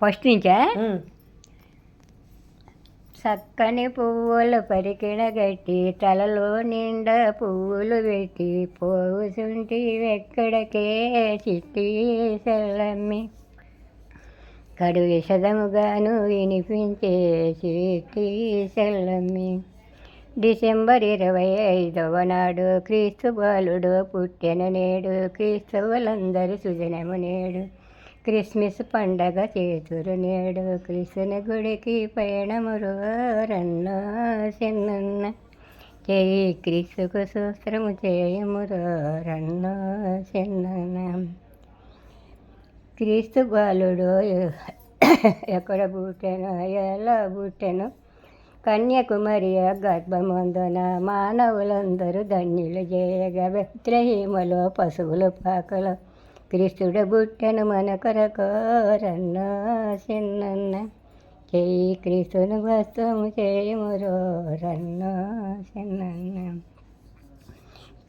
First నుంచా. చక్కని పువ్వులు పరికిణ గట్టి తలలో నిండా పువ్వులు పెట్టి పోవుచుంటి ఎక్కడికే చిట్టి సెల్లమ్మి కడు విషదముగాను వినిపించే చిట్టి సెల్లమ్మి డిసెంబర్ ఇరవై ఐదవ నాడు క్రీస్తు బాలుడు పుట్టిన నేడు క్రీస్తువులందరి సుజనము నేడు. క్రిస్మస్ పండగ చేతురు నేడు కృష్ణ గుడికి పయనమురు రన్న చిన్న చేయి క్రీస్తుకు సూత్రము చేయమురు రన్న చిన్న క్రీస్తు బాలుడు ఎక్కడ పుట్టెను ఎలా పుట్టెను? కన్యాకుమారి గర్భమందున మానవులందరూ ధన్యులు చేయగా బెత్రహీమలో పశువులు పాకలు క్రిస్తుడు బుట్టెను మన కొరకోరన్న చిన్నన్న. చేయి క్రీస్తును వస్తుము చేయమురో రన్న చిన్న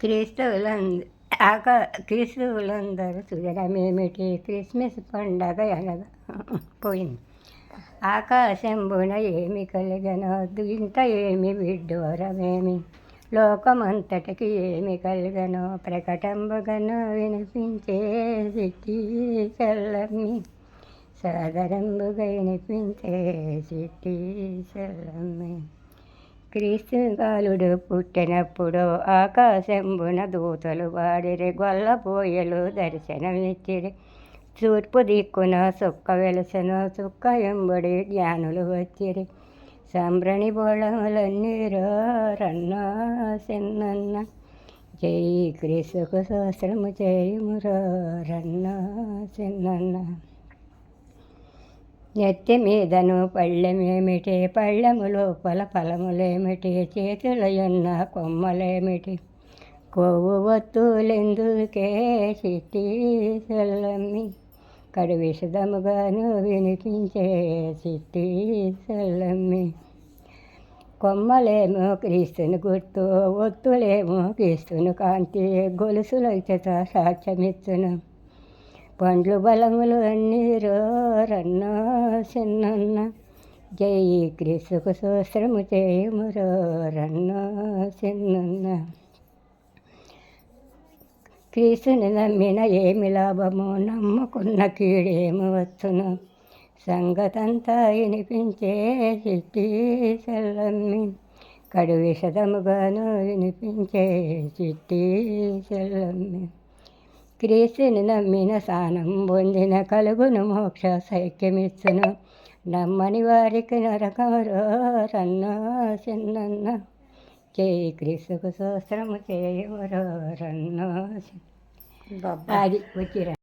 క్రీస్తువులంద ఆక క్రీస్తువులందరూ సుజనమేమిటి క్రిస్మస్ పండగ అనగా పోయింది. ఆకాశంబున ఏమి కలిగనో ఇంత ఏమి విడ్డూరమేమి? లోకమంతటికి ఏమి కలిగనో? ప్రకటంబగను వినిపించే సిట్టి చల్లమ్మి సాదరంబుగా వినిపించే సిట్టి చల్లమ్మి క్రీస్తు కాలుడు పుట్టినప్పుడు ఆకాశంబున దూతలు వాడిరి గొల్లపోయలు దర్శనమిచ్చిరి. తూర్పు దిక్కున సుక్క వెలసను సుక్క ఎంబడి జ్ఞానులు వచ్చిరి. సంబ్రణి బోళములన్నీ సిన్నన్న జై క్రీస్తుకు సహస్రము చేయము రన్న సిన్నన్న నెత్తి మీదను పళ్ళెమేమిటి పళ్ళెము లోపల ఫలములేమిటి చేతులయున్న కొమ్మలేమిటి కొవ్వు వత్తులెందుకే చిట్టి సెల్లమ్మి కడు విషదముగాను వినిపించే చిట్టి సల్లమ్మి కొమ్మలేమో క్రీస్తుని గుర్తు ఒత్తులేమో క్రీస్తుని కాంతి గొలుసుల చేత సాక్ష్యమిచ్చును. పండ్లు బలములు అన్నీ రన్న చిన్నన్న జై క్రీస్తుకు సూస్త్రము చేయము రన్న చిన్నన్న క్రీస్తుని నమ్మిన ఏమి లాభము నమ్ముకున్న కీడేమి వచ్చును? సంగతంతా వినిపించే చిట్టి సెల్లమ్మి కడు విషదముగాను వినిపించే చిట్టి సెల్లమ్మి క్రీస్తుని నమ్మిన సానం పొందిన కలుగును మోక్ష సైక్యమిచ్చును. నమ్మని వారికి నరకమరో రన్న చిన్నన్న. చేయి క్రీస్తుకు సోస్త్రము చేయమరో రన్న అది వచ్చిరా.